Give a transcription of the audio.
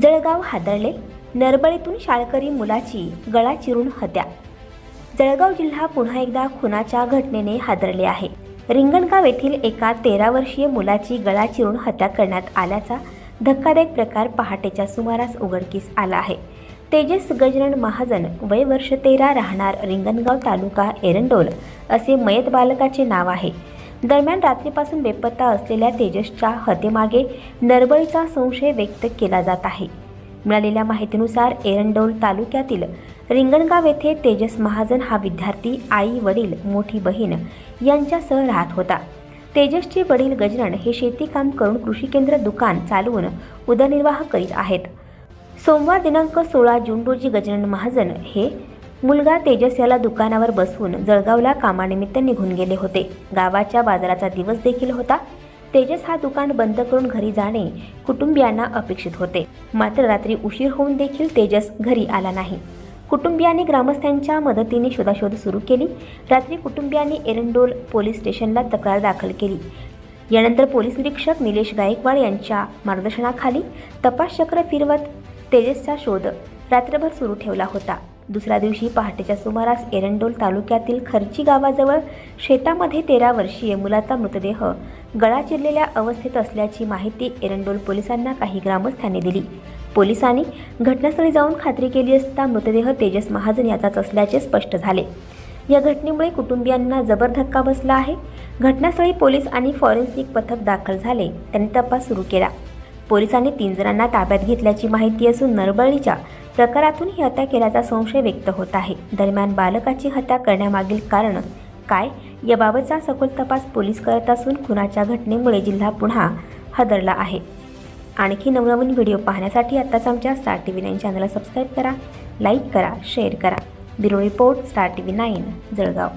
जळगाव हादरले. नरबळीतून शाळकरी मुलाची गळा चिरून हत्या. जळगाव जिल्हा पुन्हा एकदा खुनाच्या घटनेने हादरले आहे. रिंगणगाव येथील एका तेरा वर्षीय मुलाची गळा चिरून हत्या करण्यात आल्याचा धक्कादायक प्रकार पहाटेच्या सुमारास उघडकीस आला आहे. तेजस गजनन महाजन वय वर्ष तेरा राहणार रिंगणगाव तालुका एरंडोल असे मयत बालकाचे नाव आहे. दरम्यान रात्रीपासून बेपत्ता असलेल्या तेजसच्या हत्येमागे नरबळीचा संशय व्यक्त केला जात आहे. मिळालेल्या माहितीनुसार एरंडोल तालुक्यातील रिंगणगाव येथे तेजस महाजन हा विद्यार्थी आई वडील मोठी बहीण यांच्यासह राहत होता. तेजसचे वडील गजरण हे शेतीकाम करून कृषी केंद्र दुकान चालवून उदरनिर्वाह करीत आहेत. सोमवार दिनांक सोळा जून रोजी गजानन महाजन हे मुलगा तेजस याला दुकानावर बसवून जळगावला कामानिमित्त निघून गेले होते. गावाच्या बाजाराचा दिवस देखील होता. तेजस हा दुकान बंद करून घरी जाणे कुटुंबियांना अपेक्षित होते. मात्र रात्री उशीर होऊन देखील तेजस घरी आला नाही. कुटुंबियांनी ग्रामस्थांच्या मदतीने शोधाशोध सुरू केली. रात्री कुटुंबियांनी एरंडोल पोलीस स्टेशनला तक्रार दाखल केली. यानंतर पोलीस निरीक्षक निलेश गायकवाड यांच्या मार्गदर्शनाखाली तपास चक्र फिरवत तेजसचा शोध रात्रभर सुरू ठेवला होता. दुसऱ्या दिवशी पहाटेच्या सुमारास एरंडोल तालुक्यातील खर्ची गावाजवळ शेतामध्ये तेरा वर्षीय मुलाचा मृतदेह गळा चिरलेल्या अवस्थेत असल्याची माहिती एरंडोल पोलिसांना काही ग्रामस्थांनी दिली. पोलिसांनी घटनास्थळी जाऊन खात्री केली असता मृतदेह तेजस महाजन याचाच असल्याचे स्पष्ट झाले. या घटनेमुळे कुटुंबियांना जबर धक्का बसला आहे. घटनास्थळी पोलीस आणि फॉरेन्सिक पथक दाखल झाले. त्यांनी तपास सुरू केला. पोलिसांनी तीन जणांना ताब्यात घेतल्याची माहिती असून नरबळीच्या प्रकारातून ही हत्या केल्याचा संशय व्यक्त होत आहे. दरम्यान बालकाची हत्या करण्यामागील कारण काय याबाबतचा सखोल तपास पोलीस करत असून खुनाच्या घटनेमुळे जिल्हा पुन्हा हादरला आहे. आणखी नवनवीन व्हिडिओ पाहण्यासाठी आत्ताच आमच्या स्टार टी व्ही नाईन चॅनलला सबस्क्राईब करा लाईक करा शेअर करा. Bureau report Star T V nine Jalgaon.